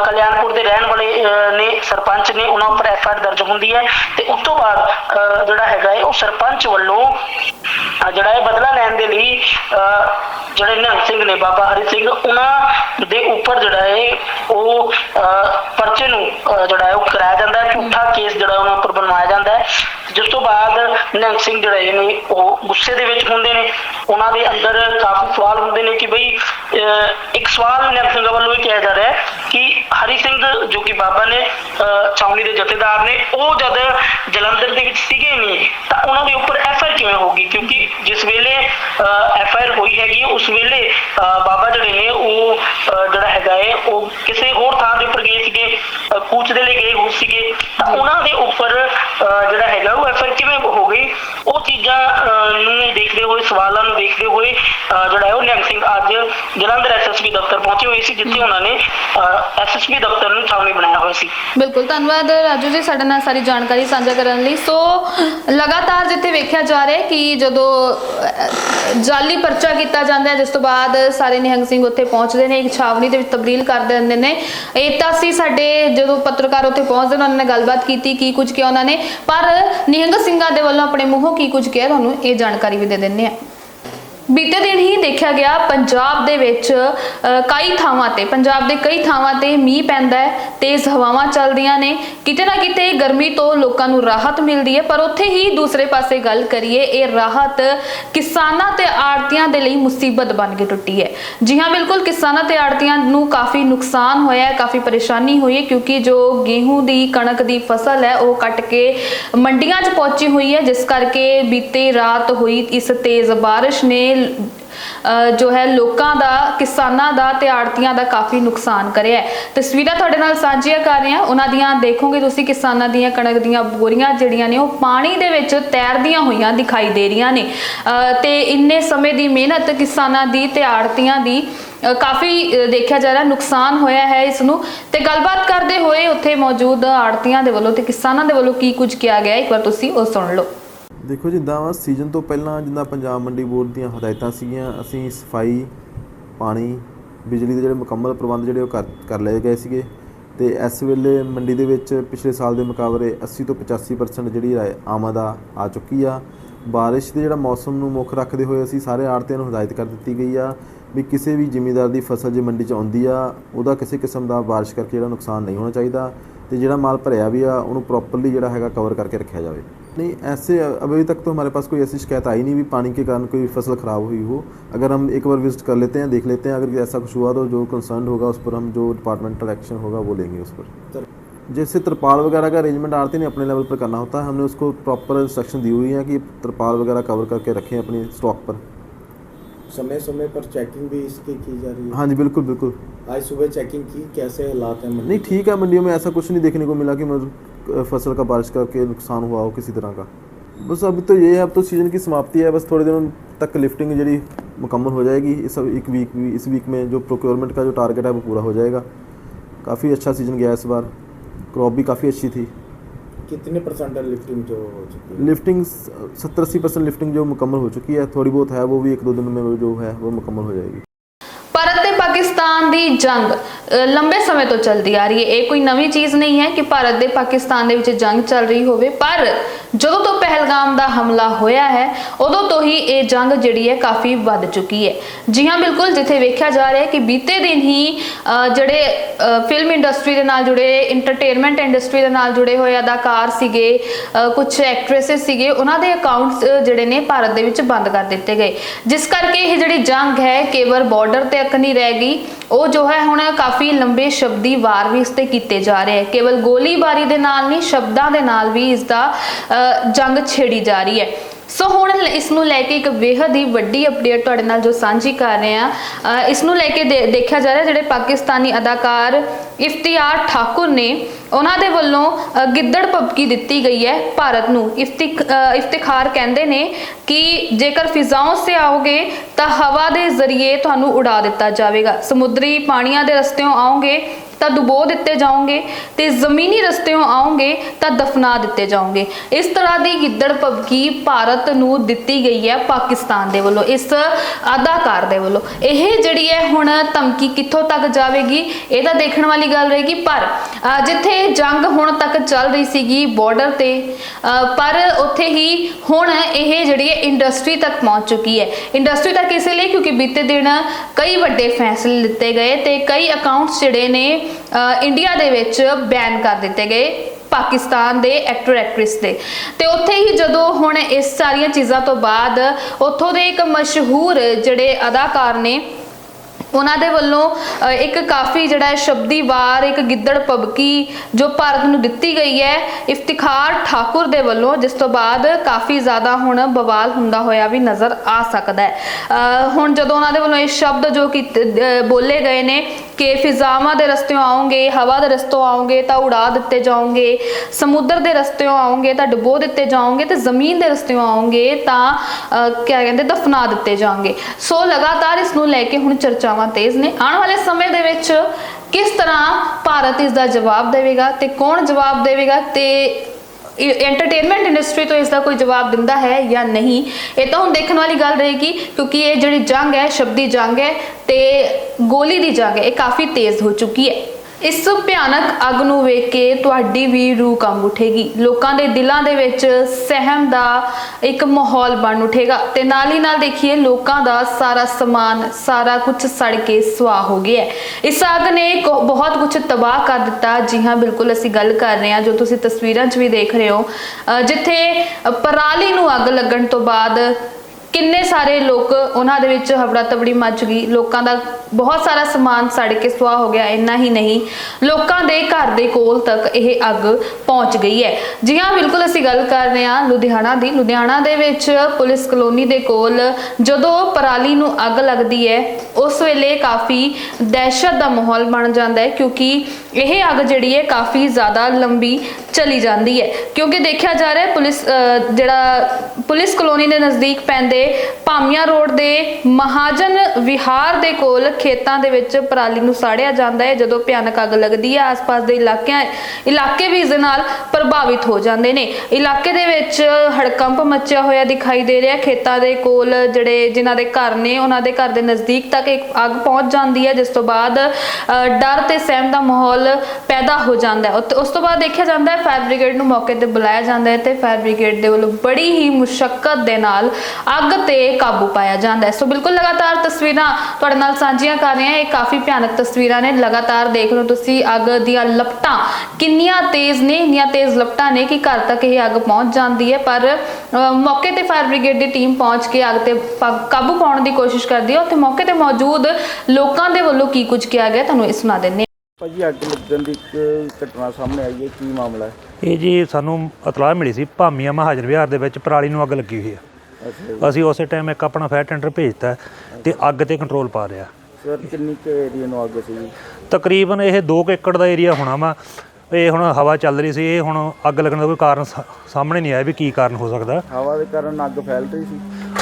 ਕਲਿਆਣਪੁਰ ਦੇ ਰਹਿਣ ਵਾਲੇ ਨੇ ਸਰਪੰਚ ਨੇ ਉਹਨਾਂ ਉੱਪਰ ਐਫ ਆਈ ਆਰ ਦਰਜ ਹੁੰਦੀ ਹੈ। ਤੇ ਉਸ ਤੋਂ ਬਾਅਦ ਜਿਹੜਾ ਹੈਗਾ ਹੈ ਉਹ ਸਰਪੰਚ ਵੱਲੋਂ ਜਿਹੜਾ ਹੈ ਬਦਲਾ ਲੈਣ ਦੇ ਲਈ ਜਿਹੜੇ ਨਿਹੰਗ ਸਿੰਘ ਨੇ ਬਾਬਾ ਹਰੀ ਸਿੰਘ ਉਹਨਾਂ ਦੇ ਉੱਪਰ ਜਿਹੜਾ ਹੈ ਉਹ ਪਰਚੇ ਨੂੰ ਜਿਹੜਾ ਹੈ ਉਹ ਕਰਾਇਆ ਜਾਂਦਾ ਹੈ। ਝੂਠਾ ਕੇਸ ਜਿਹੜਾ ਉਹਨਾਂ ਉੱਪਰ ਬਣਵਾਇਆ ਜਾਂਦਾ ਹੈ। ਜਿਸ ਤੋਂ ਬਾਅਦ ਨਿਹੰਗ ਸਿੰਘ ਜਿਹੜੇ ਨੇ ਉਹ ਗੁੱਸੇ ਦੇ ਵਿੱਚ ਹੁੰਦੇ ਨੇ। ਉਹਨਾਂ ਦੇ ਅੰਦਰ ਕਾਫੀ ਸਵਾਲ ਹੁੰਦੇ ਨੇ ਕਿ ਬਈ ਅਹ, ਇੱਕ ਸਵਾਲ ਨਿਹੰਗ ਸਿੰਘ ਵੱਲੋਂ ਇਹ ਕਿਹਾ ਜਾ ਰਿਹਾ ਹੈ। ਕਿ ਹਰੀ ਸਿੰਘ ਜੋ ਕਿ ਬਾਬਾ ਨੇ ਅਹ, ਛਾਉਣੀ ਦੇ ਜਥੇਦਾਰ ਨੇ ਉਹ ਜਦ ਜਲੰਧਰ ਦੇ ਵਿੱਚ ਸੀਗੇ ਨਹੀਂ ਤਾਂ ਉਹਨਾਂ ਦੇ ਉੱਪਰ ਐਫ ਆਈ ਕਿਵੇਂ ਹੋਗੀ ਕਿਉਂਕਿ ਜਿਸ ਵੇਲੇ ਐਫ ਆਈ ਹੋਈ ਹੈਗੀ ਉਸ ਵੇਲੇ ਅਹ, ਬਾਬਾ ਜਿਹੜੇ ਨੇ ਉਹ ਅਹ, ਜਿਹੜਾ ਹੈਗਾ ਹੈ ਉਹ ਕਿਸੇ ਹੋਰ ਥਾਂ ਦੇ ਉੱਪਰ ਗਏ ਸੀਗੇ ਅਹ, ਕੂਚ ਦੇ ਲਈ ਗਏ ਹੋ ਸੀਗੇ ਤਾਂ ਉਹਨਾਂ ਦੇ ਉੱਪਰ ਅਹ, ਜਿਹੜਾ ਹੈਗਾ ਉਹ ਐਫ ਆਈ ਕਿਵੇਂ ਹੋ ਗਈ ਉਹ ਚੀਜ਼ਾਂ ਅਹ, ਨੂੰ ਦੇਖਦੇ ਹੋਏ ਸਵਾਲਾਂ ਨੂੰ ਦੇਖਦੇ ਹੋਏ ਅਹ, ਜਿਹੜਾ ਹੈ ਉਹ ਨਿਹੰਗ ਸਿੰਘ ਅੱਜ ਜਲੰਧਰ ਐਸਐਸਪੀ ਦਫ਼ਤਰ ਪਹੁੰਚੇ ਹੋਏ ਸੀ ਜਿੱਥੇ ਉਹਨਾਂ ਨੇ ਐਸਐਸਪੀ ਦਫ਼ਤਰ ਨੂੰ ਛਾਉਣੀ ਬਣਾਇਆ ਹੋਇਆ ਸੀ। ਬਿਲਕੁਲ ਧੰਨਵਾਦ ਰਾਜੂ ਜੀ ਸਾਡੇ ਨਾਲ ਸਾਰੀ ਜਾਣਕਾਰੀ ਸਾਂਝਾ ਕਰਨ ਲਈ। ਸੋ ਲਗਾਤਾਰ ਜਿੱਥੇ ਵੇਖਿਆ ਜਾ ਰਿਹਾ ਹੈ ਕਿ ਜਦੋਂ ਅਹ, ਜਾਲੀ ਪਰਚਾ ਕੀਤਾ ਜਾਂਦਾ ਹੈ ਜਿਸ ਤੋਂ ਬਾਅਦ ਸਾਰੇ ਨਿਹੰਗ ਸਿੰਘ ਉੱਥੇ ਪਹੁੰਚਦੇ ਨੇ ਇੱਕ ਛਾਵਣੀ ਦੇ ਵਿੱਚ ਤਬਦੀਲ ਕਰ ਦਿੰਦੇ ਨੇ। ਇਹ ਤਾਂ ਸੀ ਸਾਡੇ ਜਦੋਂ ਪੱਤਰਕਾਰ ਉੱਥੇ ਪਹੁੰਚਦੇ ਨੇ ਉਹਨਾਂ ਨੇ ਗੱਲਬਾਤ ਕੀਤੀ ਕੀ ਕੁਝ ਕਿਹਾ ਉਹਨਾਂ ਨੇ। ਪਰ ਨਿਹੰਗ ਸਿੰਘਾਂ ਦੇ ਵੱਲੋਂ ਆਪਣੇ ਮੂੰਹੋਂ ਕੀ ਕੁਝ ਕਿਹਾ ਤੁਹਾਨੂੰ ਇਹ ਜਾਣਕਾਰੀ ਵੀ ਦੇ ਦਿੰਦੇ ਆ ਬੀਤੇ ਦਿਨ ਹੀ ਦੇਖਿਆ ਗਿਆ ਪੰਜਾਬ ਦੇ ਵਿੱਚ ਕਈ ਥਾਵਾਂ ਤੇ, ਪੰਜਾਬ ਦੇ ਕਈ ਥਾਵਾਂ ਤੇ ਮੀਂਹ ਪੈਂਦਾ ਹੈ, ਤੇਜ਼ ਹਵਾਵਾਂ ਚੱਲਦੀਆਂ ਨੇ। ਕਿਤੇ ਨਾ ਕਿਤੇ ਗਰਮੀ ਤੋਂ ਲੋਕਾਂ ਨੂੰ ਰਾਹਤ ਮਿਲਦੀ ਹੈ, ਪਰ ਉੱਥੇ ਹੀ ਦੂਸਰੇ ਪਾਸੇ ਗੱਲ ਕਰੀਏ, ਇਹ ਰਾਹਤ ਕਿਸਾਨਾਂ ਤੇ ਆੜਤੀਆਂ ਦੇ ਲਈ ਮੁਸੀਬਤ ਬਣ ਕੇ ਟੁੱਟੀ ਹੈ। ਜੀ ਹਾਂ, ਬਿਲਕੁਲ ਕਿਸਾਨਾਂ ਤੇ ਆੜਤੀਆਂ ਨੂੰ ਕਾਫੀ ਨੁਕਸਾਨ ਹੋਇਆ ਹੈ, ਕਾਫੀ ਪਰੇਸ਼ਾਨੀ ਹੋਈ ਹੈ, ਕਿਉਂਕਿ ਜੋ ਗੇਹੂੰ ਦੀ ਕਣਕ ਦੀ ਫਸਲ ਹੈ, ਉਹ ਕੱਟ ਕੇ ਮੰਡੀਆਂ 'ਚ ਪਹੁੰਚੀ ਹੋਈ ਹੈ, ਜਿਸ ਕਰਕੇ ਬੀਤੇ ਰਾਤ ਹੋਈ ਇਸ ਤੇਜ਼ ਬਾਰਿਸ਼ ਨੇ ਜੋ ਹੈ ਲੋਕਾਂ ਦਾ ਕਿਸਾਨਾਂ ਦਾ ਤੇ ਆੜਤੀਆਂ ਦਾ ਕਾਫੀ ਨੁਕਸਾਨ ਕਰਿਆ ਤਸਵੀਰਾਂ ਤੁਹਾਡੇ ਨਾਲ ਸਾਂਝੀਆਂ ਕਰ ਰਹੇ ਹਾਂ। ਉਹਨਾਂ ਦੀਆਂ ਦੇਖੋਗੇ ਤੁਸੀਂ ਕਿਸਾਨਾਂ ਦੀਆਂ ਕਣਕ ਦੀਆਂ ਬੋਰੀਆਂ ਜਿਹੜੀਆਂ ਨੇ ਉਹ ਪਾਣੀ ਦੇ ਵਿੱਚ ਤੈਰਦੀਆਂ ਹੋਈਆਂ ਦਿਖਾਈ ਦੇ ਰਹੀਆਂ ਨੇ। ਅ, ਤੇ ਇੰਨੇ ਸਮੇਂ ਦੀ ਮਿਹਨਤ ਕਿਸਾਨਾਂ ਦੀ ਤੇ ਆੜਤੀਆਂ ਦੀ ਕਾਫੀ ਦੇਖਿਆ ਜਾ ਰਿਹਾ ਨੁਕਸਾਨ ਹੋਇਆ ਹੈ ਇਸ ਨੂੰ। ਤੇ ਗੱਲਬਾਤ ਕਰਦੇ ਹੋਏ ਉੱਥੇ ਮੌਜੂਦ ਆੜਤੀਆਂ ਦੇ ਵੱਲੋਂ ਤੇ ਕਿਸਾਨਾਂ ਦੇ ਵੱਲੋਂ ਕੀ ਕੁਝ ਕਿਹਾ ਗਿਆ ਇੱਕ ਵਾਰ ਤੁਸੀਂ ਉਹ ਸੁਣ ਲਓ। ਦੇਖੋ ਜਿੱਦਾਂ ਵਾ ਸੀਜ਼ਨ ਤੋਂ ਪਹਿਲਾਂ ਜਿੱਦਾਂ ਪੰਜਾਬ ਮੰਡੀ ਬੋਰਡ ਦੀਆਂ ਹਦਾਇਤਾਂ ਸੀਗੀਆਂ, ਅਸੀਂ ਸਫ਼ਾਈ, ਪਾਣੀ, ਬਿਜਲੀ ਦੇ ਜਿਹੜੇ ਮੁਕੰਮਲ ਪ੍ਰਬੰਧ ਜਿਹੜੇ ਉਹ ਕਰ ਕਰ ਲਏ ਗਏ ਸੀਗੇ ਤੇ ਇਸ ਵੇਲੇ ਮੰਡੀ ਦੇ ਵਿੱਚ ਪਿਛਲੇ ਸਾਲ ਦੇ ਮੁਕਾਬਲੇ 80 ਤੋਂ 85% ਜਿਹੜੀ ਹੈ ਆਮਦ ਆ ਆ ਚੁੱਕੀ ਆ। ਬਾਰਿਸ਼ ਦੇ ਜਿਹੜਾ ਮੌਸਮ ਨੂੰ ਮੁੱਖ ਰੱਖਦੇ ਹੋਏ ਅਸੀਂ ਸਾਰੇ ਆੜਤੀਆਂ ਨੂੰ ਹਦਾਇਤ ਕਰ ਦਿੱਤੀ ਗਈ ਆ ਵੀ ਕਿਸੇ ਵੀ ਜ਼ਿਮੀਂਦਾਰ ਦੀ ਫਸਲ ਜੇ ਮੰਡੀ 'ਚ ਆਉਂਦੀ ਆ, ਉਹਦਾ ਕਿਸੇ ਕਿਸਮ ਦਾ ਬਾਰਿਸ਼ ਕਰਕੇ ਜਿਹੜਾ ਨੁਕਸਾਨ ਨਹੀਂ ਹੋਣਾ ਚਾਹੀਦਾ ਤੇ ਜਿਹੜਾ ਮਾਲ ਭਰਿਆ ਵੀ ਆ, ਉਹਨੂੰ ਪ੍ਰੋਪਰਲੀ ਜਿਹੜਾ ਹੈਗਾ ਕਵਰ ਕਰਕੇ ਰੱਖਿਆ ਜਾਵੇ। नहीं ऐसे अभी तक तो हमारे पास कोई ऐसी शिकायत आई नहीं भी पानी के कारण कोई फ़सल ख़राब हुई हो। अगर हम एक बार विज़िट कर लेते हैं देख लेते हैं अगर ऐसा कुछ हुआ तो जो कंसर्न होगा उस पर हम जो डिपार्टमेंटल एक्शन होगा वो लेंगे उस पर। जैसे तरपाल वगैरह का अरेंजमेंट आरती ने अपने लेवल पर करना होता है हमने उसको प्रॉपर इंस्ट्रक्शन दी हुई है कि तरपाल वगैरह कवर करके रखें अपनी स्टॉक पर। समय समय पर चेकिंग भी इसकी की जा रही है। हाँ जी बिल्कुल बिल्कुल। आज सुबह चेकिंग की कैसे हालात हैं नहीं ठीक है मंडियों में ऐसा कुछ नहीं देखने को मिला कि मतलब फ़सल का बारिश करके नुकसान हुआ हो किसी तरह का। बस अभी तो ये है अब तो सीज़न की समाप्ति है बस थोड़े दिनों तक लिफ्टिंग जड़ी मुकम्मल हो जाएगी इस एक वीक इस वीक में जो प्रोक्योरमेंट का जो टारगेट है वो पूरा हो जाएगा काफ़ी अच्छा सीज़न गया इस बार क्रॉप भी काफ़ी अच्छी थी कितने परसेंट है लिफ्टिंग जो हो चुकी है लिफ्टिंग सत्तर अस्सी परसेंट लिफ्टिंग जो मुकम्मल हो चुकी है थोड़ी बहुत है वो भी एक दो दिन में जो है वो मुकम्मल हो जाएगी ਭਾਰਤ ਤੇ ਪਾਕਿਸਤਾਨ ਦੀ ਜੰਗ ਲੰਬੇ ਸਮੇਂ ਤੋਂ ਚੱਲਦੀ ਆ ਰਹੀ ਹੈ। ਇਹ ਕੋਈ ਨਵੀਂ ਚੀਜ਼ ਨਹੀਂ ਹੈ ਕਿ ਭਾਰਤ ਦੇ ਪਾਕਿਸਤਾਨ ਦੇ ਵਿੱਚ ਜੰਗ ਚੱਲ ਰਹੀ ਹੋਵੇ, ਪਰ ਜਦੋਂ ਤੋਂ ਪਹਿਲਗਾਮ ਦਾ ਹਮਲਾ ਹੋਇਆ ਹੈ, ਉਦੋਂ ਤੋਂ ਹੀ ਇਹ ਜੰਗ ਜਿਹੜੀ ਹੈ ਕਾਫੀ ਵੱਧ ਚੁੱਕੀ ਹੈ। ਜੀ ਹਾਂ, ਬਿਲਕੁਲ ਜਿੱਥੇ ਵੇਖਿਆ ਜਾ ਰਿਹਾ ਹੈ ਕਿ ਬੀਤੇ ਦਿਨ ਹੀ ਜਿਹੜੇ ਫਿਲਮ ਇੰਡਸਟਰੀ ਦੇ ਨਾਲ ਜੁੜੇ ਐਂਟਰਟੇਨਮੈਂਟ ਇੰਡਸਟਰੀ ਦੇ ਨਾਲ ਜੁੜੇ ਹੋਏ ਅਦਾਕਾਰ ਸੀਗੇ ਕੁਝ ਐਕਟ੍ਰੈਸਸ ਸੀਗੇ, ਉਹਨਾਂ ਦੇ ਅਕਾਊਂਟਸ ਜਿਹੜੇ ਨੇ ਭਾਰਤ ਦੇ ਵਿੱਚ ਬੰਦ ਕਰ ਦਿੱਤੇ ਗਏ। ਜਿਸ ਕਰਕੇ ਇਹ ਜਿਹੜੀ ਜੰਗ ਹੈ, ਕੇਵਲ ਬਾਰਡਰ ਤੇ ਤੱਕ ਨਹੀਂ ਰਹਿ ਗਈ। ਉਹ ਜੋ ਹੈ ਹੁਣ ਕਾਫੀ ਲੰਬੇ ਸ਼ਬਦੀ ਵਾਰ ਵੀ ਇਸ ਤੇ ਕੀਤੇ ਜਾ ਰਹੇ ਹੈ। ਕੇਵਲ ਗੋਲੀਬਾਰੀ ਦੇ ਨਾਲ ਨਹੀਂ, ਸ਼ਬਦਾਂ ਦੇ ਨਾਲ ਵੀ ਇਸ ਦਾ ਜੰਗ ਛੇੜੀ ਜਾ ਰਹੀ ਹੈ। ਸੋ ਹੁਣ ਲ- ਇਸ ਨੂੰ ਲੈ ਕੇ ਇੱਕ ਬੇहद ਹੀ ਵੱਡੀ ਅਪਡੇਟ ਤੁਹਾਡੇ ਨਾਲ ਜੋ ਸਾਂਝੀ ਕਰ ਰਹੇ ਆ ਇਸ ਨੂੰ ਲੈ ਕੇ ਦੇਖਿਆ ਜਾ ਰਿਹਾ ਜਿਹੜੇ ਪਾਕਿਸਤਾਨੀ ਅਦਾਕਾਰ ਇਫਤਿਆਰ ਠਾਕੁਰ ਨੇ ਉਹਨਾਂ ਦੇ ਵੱਲੋਂ ਅ, ਗਿੱਦੜ ਪਬਕੀ ਦਿੱਤੀ ਗਈ ਹੈ ਭਾਰਤ ਨੂੰ। ਇਫਤਿਖ ਇਫਤਿਖਾਰ ਕਹਿੰਦੇ ਨੇ ਕਿ ਜੇਕਰ ਫਿਜ਼ਾਓਂ ਸੇ ਆਓਗੇ ਤਾਂ ਹਵਾ ਦੇ ਜ਼ਰੀਏ ਤੁਹਾਨੂੰ ਉਡਾ ਦਿੱਤਾ ਜਾਵੇਗਾ। ਸਮੁੰਦਰੀ ਪਾਣੀਆਂ ਦੇ ਰਸਤਿਓਂ ਆਓਗੇ ਤਾਂ ਡੁਬੋ ਦਿੱਤੇ ਜਾਓਗੇ ਤੇ ਜ਼ਮੀਨੀ ਰਸਤਿਓਂ ਆਓਗੇ ਤਾਂ ਦਫਨਾ ਦਿੱਤੇ ਜਾਓਗੇ। ਇਸ ਤਰ੍ਹਾਂ ਦੀ ਗਿੱਦੜ ਪਬਕੀ ਭਾਰਤ ਨੂੰ ਦਿੱਤੀ ਗਈ ਹੈ ਪਾਕਿਸਤਾਨ ਦੇ ਵੱਲੋਂ, ਇਸ ਅਦਾਕਾਰ ਦੇ ਵੱਲੋਂ। ਇਹ ਜਿਹੜੀ ਹੈ ਹੁਣ ਧਮਕੀ ਕਿੱਥੋਂ ਤੱਕ ਜਾਵੇਗੀ, ਇਹ ਤਾਂ ਦੇਖਣ ਵਾਲੀ ਗੱਲ ਰਹੇਗੀ। ਪਰ ਜਿੱਥੇ ਜੰਗ ਹੁਣ ਤੱਕ ਚੱਲ ਰਹੀ ਸੀਗੀ ਬਾਰਡਰ ਤੇ ਪਰ ਉੱਥੇ ਹੀ ਹੁਣ ਇਹ ਜਿਹੜੀ ਹੈ ਇੰਡਸਟਰੀ ਤੱਕ ਪਹੁੰਚ ਚੁੱਕੀ ਹੈ। ਇੰਡਸਟਰੀ ਤੱਕ ਇਸੇ ਲਈ, ਕਿਉਂਕਿ ਬੀਤੇ ਦਿਨ ਕਈ ਵੱਡੇ ਫੈਸਲੇ ਲਿੱਤੇ ਗਏ ਤੇ ਕਈ ਅਕਾਊਂਟਸ ਜਿਹੜੇ ਨੇ ਇੰਡੀਆ ਦੇ ਵਿੱਚ ਬੈਨ ਕਰ ਦਿੱਤੇ ਗਏ ਪਾਕਿਸਤਾਨ ਦੇ ਐਕਟਰ ਐਕਟ੍ਰੈਸ ਦੇ। ਤੇ ਉੱਥੇ ਹੀ ਜਦੋਂ ਹੁਣ ਇਸ ਸਾਰੀਆਂ ਚੀਜ਼ਾਂ ਤੋਂ ਬਾਅਦ ਉੱਥੋਂ ਦੇ ਇੱਕ ਮਸ਼ਹੂਰ ਜਿਹੜੇ ਅਦਾਕਾਰ ਨੇ ਉਹਨਾਂ ਦੇ ਵੱਲੋਂ ਇੱਕ ਕਾਫੀ ਜਿਹੜਾ ਸ਼ਬਦੀ ਵਾਰ ਇੱਕ ਗਿੱਦੜ ਪਬਕੀ ਜੋ ਭਾਰਤ ਨੂੰ ਦਿੱਤੀ ਗਈ ਹੈ ਇਫਤਿਖਾਰ ਠਾਕੁਰ ਦੇ ਵੱਲੋਂ ਜਿਸ ਤੋਂ ਬਾਅਦ ਕਾਫੀ ਜ਼ਿਆਦਾ ਹੁਣ ਬਵਾਲ ਹੁੰਦਾ ਹੋਇਆ ਵੀ ਨਜ਼ਰ ਆ ਸਕਦਾ ਹੈ। ਅ, ਹੁਣ ਜਦੋਂ ਉਹਨਾਂ ਦੇ ਵੱਲੋਂ ਇਹ ਸ਼ਬਦ ਜੋ ਕਿ ਬੋਲੇ ਗਏ ਨੇ ਕਿ ਫਿਜ਼ਾਵਾਂ ਦੇ ਰਸਤਿਓਂ ਆਓਗੇ ਹਵਾ ਦੇ ਰਸਤੋਂ ਆਓਗੇ ਤਾਂ ਉਡਾ ਦਿੱਤੇ ਜਾਓਗੇ ਸਮੁੰਦਰ ਦੇ ਰਸਤਿਓਂ ਆਓਗੇ ਤਾਂ ਡੁਬੋ ਦਿੱਤੇ ਜਾਓਗੇ ਤੇ ਜ਼ਮੀਨ ਦੇ ਰਸਤਿਓਂ ਆਓਗੇ ਤਾਂ ਅ, ਕਿਆ ਕਹਿੰਦੇ ਦਫਨਾ ਦਿੱਤੇ ਜਾਓਗੇ। ਸੋ ਲਗਾਤਾਰ ਇਸ ਨੂੰ ਲੈ ਕੇ ਹੁਣ ਚਰਚਾਵਾਂ ਤੇਜ਼ ਨੇ। ਆਉਣ ਵਾਲੇ ਸਮੇਂ ਦੇ ਵਿੱਚ ਕਿਸ ਤਰ੍ਹਾਂ ਭਾਰਤ ਇਸ ਦਾ ਜਵਾਬ ਦੇਵੇਗਾ ਤੇ ਕੌਣ ਜਵਾਬ ਦੇਵੇਗਾ ਤੇ ਐਂਟਰਟੇਨਮੈਂਟ ਇੰਡਸਟਰੀ ਤੋਂ ਇਸ ਦਾ ਕੋਈ ਜਵਾਬ ਦਿੰਦਾ ਹੈ ਜਾਂ ਨਹੀਂ? ਇਹ ਤਾਂ ਹੁਣ ਦੇਖਣ ਵਾਲੀ ਗੱਲ ਰਹੇਗੀ, ਕਿਉਂਕਿ ਇਹ ਜਿਹੜੀ ਜੰਗ ਹੈ, ਸ਼ਬਦੀ ਜੰਗ ਹੈ ਤੇ ਗੋਲੀ ਦੀ ਜੰਗ ਹੈ, ਇਹ ਕਾਫੀ ਤੇਜ਼ ਹੋ ਚੁੱਕੀ ਹੈ। ਇਸ ਭਿਆਨਕ ਅੱਗ ਨੂੰ ਵੇਖ ਕੇ ਤੁਹਾਡੀ ਵੀ ਰੂਹ ਕੰਬ ਉਠੇਗੀ। ਲੋਕਾਂ ਦੇ ਦਿਲਾਂ ਦੇ ਵਿੱਚ ਸਹਿਮ ਦਾ ਇੱਕ ਮਾਹੌਲ ਬਣ ਉਠੇਗਾ। ਤੇ ਨਾਲ ਹੀ ਨਾਲ ਦੇਖੀਏ ਲੋਕਾਂ ਦਾ ਸਾਰਾ ਸਮਾਨ ਸਾਰਾ ਕੁਝ ਸੜ ਕੇ ਸੁਆਹ ਹੋ ਗਿਆ ਹੈ। ਇਸ ਅੱਗ ਨੇ ਕੋ- ਬਹੁਤ ਕੁਝ ਤਬਾਹ ਕਰ ਦਿੱਤਾ। ਜੀ ਹਾਂ ਬਿਲਕੁਲ ਅਸੀਂ ਗੱਲ ਕਰ ਰਹੇ ਹਾਂ ਜੋ ਤੁਸੀਂ ਤਸਵੀਰਾਂ 'ਚ ਵੀ ਦੇਖ ਰਹੇ ਹੋ। ਅ, ਜਿੱਥੇ ਪਰਾਲੀ ਨੂੰ ਅੱਗ ਲੱਗਣ ਤੋਂ ਬਾਅਦ ਕਿੰਨੇ ਸਾਰੇ ਲੋਕ ਉਹਨਾਂ ਦੇ ਵਿੱਚ ਹਵੜਾ ਤਵੜੀ ਮੱਚ ਗਈ। ਲੋਕਾਂ ਦਾ ਬਹੁਤ ਸਾਰਾ ਸਮਾਨ ਸੜ ਕੇ ਸੁਆਹ ਹੋ ਗਿਆ, ਇੰਨਾ ਹੀ ਨਹੀਂ। ਲੋਕਾਂ ਦੇ ਘਰ ਦੇ ਕੋਲ ਤੱਕ ਇਹ ਅੱਗ ਪਹੁੰਚ ਗਈ ਹੈ। ਜੀ ਹਾਂ, ਬਿਲਕੁਲ ਅਸੀਂ ਗੱਲ ਕਰ ਰਹੇ ਹਾਂ ਲੁਧਿਆਣਾ ਦੀ। ਲੁਧਿਆਣਾ ਦੇ ਵਿੱਚ ਪੁਲਿਸ ਕਲੋਨੀ ਦੇ ਕੋਲ ਜਦੋਂ ਪਰਾਲੀ ਨੂੰ ਅੱਗ ਲੱਗਦੀ ਹੈ, ਉਸ ਵੇਲੇ ਕਾਫੀ ਦਹਿਸ਼ਤ ਦਾ ਮਾਹੌਲ ਬਣ ਜਾਂਦਾ ਹੈ ਕਿਉਂਕਿ ਇਹ ਅੱਗ ਜਿਹੜੀ ਹੈ ਕਾਫੀ ਜ਼ਿਆਦਾ ਲੰਬੀ ਚਲੀ ਜਾਂਦੀ ਹੈ। ਕਿਉਂਕਿ ਦੇਖਿਆ ਜਾ ਰਿਹਾ ਹੈ ਪੁਲਿਸ ਜਿਹੜਾ ਪੁਲਿਸ ਕਲੋਨੀ ਦੇ ਨਜ਼ਦੀਕ ਪੈਂਦੇ ਭਾਮੀਆਂ ਰੋਡ ਦੇ ਮਹਾਜਨ ਵਿਹਾਰ ਦੇ ਕੋਲ ਖੇਤਾਂ ਦੇ ਵਿੱਚ ਪਰਾਲੀ ਨੂੰ ਸਾੜਿਆ ਜਾਂਦਾ ਹੈ ਜਦੋਂ ਭਿਆਨਕ ਅੱਗ ਲੱਗਦੀ ਹੈ ਆਸ-ਪਾਸ ਦੇ ਇਲਾਕਿਆਂ ਇਲਾਕੇ ਵੀ ਇਸ ਦੇ ਨਾਲ ਪ੍ਰਭਾਵਿਤ ਹੋ ਜਾਂਦੇ ਨੇ। ਇਲਾਕੇ ਦੇ ਵਿੱਚ ਹੜਕੰਪ ਮੱਚਿਆ ਹੋਇਆ ਦਿਖਾਈ ਦੇ ਰਿਹਾ ਖੇਤਾਂ ਦੇ ਕੋਲ ਜਿਹੜੇ ਜਿਨ੍ਹਾਂ ਦੇ ਘਰ ਨੇ ਉਹਨਾਂ ਦੇ ਘਰ ਦੇ ਨਜ਼ਦੀਕ ਤੱਕ ਇੱਕ ਅੱਗ ਪਹੁੰਚ ਜਾਂਦੀ ਹੈ ਜਿਸ ਤੋਂ ਬਾਅਦ ਅ, ਡਰ ਤੇ ਸਹਿਮ ਦਾ ਮਾਹੌਲ ਪੈਦਾ ਹੋ ਜਾਂਦਾ ਹੈ। ਉਸ ਤੋਂ ਬਾਅਦ ਦੇਖਿਆ ਜਾਂਦਾ ਹੈ, ਫਾਇਰ ਬ੍ਰਿਗੇਡ ਨੂੰ ਮੌਕੇ ਤੇ ਬੁਲਾਇਆ ਜਾਂਦਾ ਹੈ ਤੇ ਫਾਇਰ ਬ੍ਰਿਗੇਡ ਦੇ ਵੱਲੋਂ ਬੜੀ ਹੀ ਮੁਸ਼ਕਲ ਦੇ ਨਾਲ ਅੱਗ ਤੇ ਕਾਬੂ ਪਾਇਆ ਜਾਂਦਾ ਹੈ। ਸੋ ਬਿਲਕੁਲ ਲਗਾਤਾਰ ਤਸਵੀਰਾਂ ਤੁਹਾਡੇ ਨਾਲ ਸਾਂਝੀਆਂ ਕਰ ਰਹੇ ਹਾਂ। ਇਹ ਕਾਫੀ ਭਿਆਨਕ ਤਸਵੀਰਾਂ ਨੇ। ਲਗਾਤਾਰ ਦੇਖ ਰਹੇ ਤੁਸੀਂ ਅੱਗ ਦੀਆਂ ਲਪਟਾਂ ਕਿੰਨੀਆਂ ਤੇਜ਼ ਨੇ, ਇੰਨੀਆਂ ਤੇਜ਼ ਲਪਟਾਂ ਨੇ ਕਿ ਘਰ ਤੱਕ ਇਹ ਅੱਗ ਪਹੁੰਚ ਜਾਂਦੀ ਹੈ। ਪਰ ਮੌਕੇ ਤੇ ਫਾਇਰ ਬ੍ਰਿਗੇਡ ਦੀ ਟੀਮ ਪਹੁੰਚ ਕੇ ਅੱਗ ਤੇ ਕਾਬੂ ਪਾਉਣ ਦੀ ਕੋਸ਼ਿਸ਼ ਕਰਦੀ ਹੈ। ਉੱਥੇ ਮੌਕੇ ਤੇ ਮੌਜੂਦ ਲੋਕਾਂ ਦੇ ਵੱਲੋਂ ਕੀ ਕੁਝ ਕਿਹਾ ਗਿਆ ਤੁਹਾਨੂੰ ਇਹ ਸੁਣਾ ਦਿੰਦੇ ਭਾਜੀ ਅੱਗ ਲੱਗਣ ਦੀ ਇੱਕ ਘਟਨਾ ਸਾਹਮਣੇ ਆਈ ਹੈ। ਕੀ ਮਾਮਲਾ ਹੈ? ਇਹ ਜੀ ਸਾਨੂੰ ਇਤਲਾਹ ਮਿਲੀ ਸੀ ਭਾਮੀਆਂ ਮਹਾਜਰ ਵਿਹਾਰ ਦੇ ਵਿੱਚ ਪਰਾਲੀ ਨੂੰ ਅੱਗ ਲੱਗੀ ਹੋਈ ਹੈ ਅਸੀਂ ਉਸੇ ਟਾਈਮ ਇੱਕ ਆਪਣਾ ਫਾਇਰ ਟੈਂਡਰ ਭੇਜਤਾ ਤੇ ਅੱਗ ਤੇ ਕੰਟਰੋਲ ਪਾ ਰਿਹਾ ਸਰ ਕਿੰਨੀ ਕੁ ਏਰੀਆ ਨੂੰ ਅੱਗ ਸੀ? ਤਕਰੀਬਨ ਇਹ 2 ਏਕੜ ਦਾ ਏਰੀਆ ਹੋਣਾ ਵਾ। ਇਹ ਹੁਣ ਹਵਾ ਚੱਲ ਰਹੀ ਸੀ ਇਹ ਹੁਣ ਅੱਗ ਲੱਗਣ ਦਾ ਕੋਈ ਕਾਰਨ ਸਾਹਮਣੇ ਨਹੀਂ ਆਇਆ ਵੀ ਕੀ ਕਾਰਨ ਹੋ ਸਕਦਾ। ਹਵਾ ਦੇ ਕਾਰਨ ਅੱਗ ਫੈਲ ਰਹੀ ਸੀ?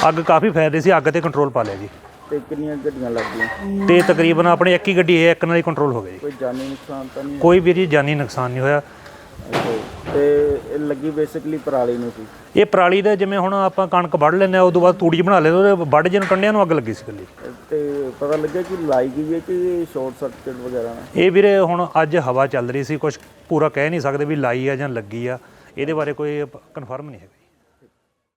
ਅੱਗ ਕਾਫੀ ਫੈਲ ਰਹੀ ਸੀ ਅੱਗ ਤੇ ਕੰਟਰੋਲ ਪਾ ਲਿਆ ਜੀ। ਤੇ ਕਿੰਨੀਆਂ ਗੱਡੀਆਂ ਲੱਗੀਆਂ ਤੇ ਤਕਰੀਬਨ ਆਪਣੇ ਇੱਕ ਹੀ ਗੱਡੀ ਇਹ ਇੱਕ ਨਾਲ ਹੀ ਕੰਟਰੋਲ ਹੋ ਜੀ ਕੋਈ ਜਾਨੀ ਨੁਕਸਾਨ ਤਾਂ ਨਹੀਂ ਕੋਈ ਵੀ ਜੀ ਜਾਨੀ ਨੁਕਸਾਨ ਨਹੀਂ ਹੋਇਆ। ਅੱਛਾ ਜੀ। ਤੇ ਇਹ ਲੱਗੀ ਬੇਸਿਕਲੀ ਪਰਾਲੀ ਨੂੰ ਸੀ? ਇਹ ਪਰਾਲੀ ਦਾ ਜਿਵੇਂ ਹੁਣ ਆਪਾਂ ਕਣਕ ਵੱਢ ਲੈਂਦੇ ਆ ਉਦੋਂ ਬਾਅਦ ਤੂੜੀ ਬਣਾ ਲੈਂਦੇ ਉਹਦੇ ਵੱਢ ਜਿਹਨੂੰ ਕੰਡਿਆਂ ਨੂੰ ਅੱਗ ਲੱਗੀ ਸੀ ਇਕੱਲੀ। ਤੇ ਪਤਾ ਲੱਗਿਆ ਕਿ ਲਾਈ ਗਈ ਹੈ ਕਿ ਸ਼ਾਰਟ ਸਰਕਟ ਵਗੈਰਾ ਨਾਲ? ਇਹ ਵੀਰੇ ਹੁਣ ਅੱਜ ਹਵਾ ਚੱਲ ਰਹੀ ਸੀ ਕੁਝ ਪੂਰਾ ਕਹਿ ਨਹੀਂ ਸਕਦੇ ਵੀ ਲਾਈ ਆ ਜਾਂ ਲੱਗੀ ਆ ਇਹਦੇ ਬਾਰੇ ਕੋਈ ਕਨਫਰਮ ਨਹੀਂ ਹੈਗਾ।